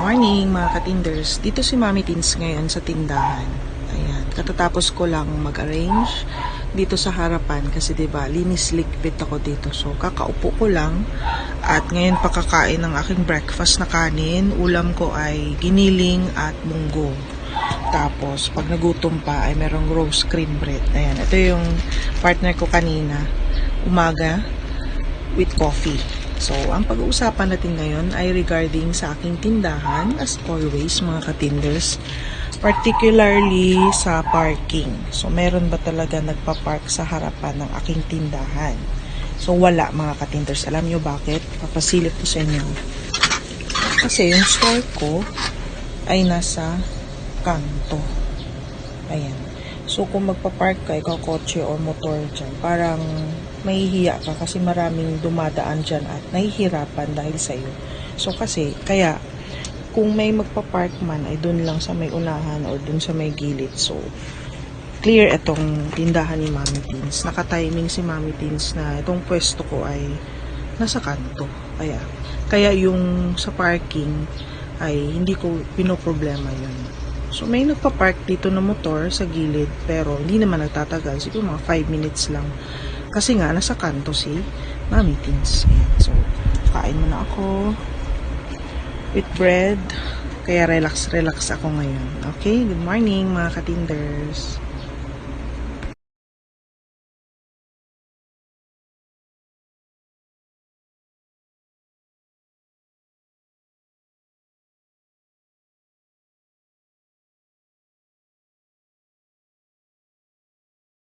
morning mga katinders. Dito si Mami Teens ngayon sa tindahan. Ayan, katatapos ko lang mag-arrange dito sa harapan kasi 'di ba linis likpit ako dito. So kakaupo ko lang at ngayon pakakain ng aking breakfast na kanin. Ulam ko ay giniling at munggo. Tapos pag nagutom pa ay merong roast cream bread. Ayan, ito yung partner ko kanina. Umaga with coffee. So, ang pag-uusapan natin ngayon ay regarding sa aking tindahan, as always, mga katinders, particularly sa parking. So, meron ba talaga nagpa-park sa harapan ng aking tindahan? So, wala mga katinders. Alam nyo bakit? Papasilip ko sa inyo. Kasi yung store ko ay nasa kanto. Ayan. So, kung magpa-park ka, ikaw kotse or motor dyan, parang mahihiya ka kasi maraming dumadaan dyan at nahihirapan dahil sa'yo. So, kasi, kaya, kung may magpa-park man, ay dun lang sa may unahan or dun sa may gilid. So, clear itong tindahan ni Mami Teens. Naka-timing si Mami Teens na itong pwesto ko ay nasa kanto. Kaya, kaya yung sa parking ay hindi ko pinoproblema yun. So, may nagpa-park dito na motor sa gilid, pero hindi naman nagtatagal. Siguro mga 5 minutes lang. Kasi nga, nasa kanto si Mami. Ayan. So, kain muna ako with bread. Kaya relax, relax ako ngayon. Okay? Good morning, mga katinders.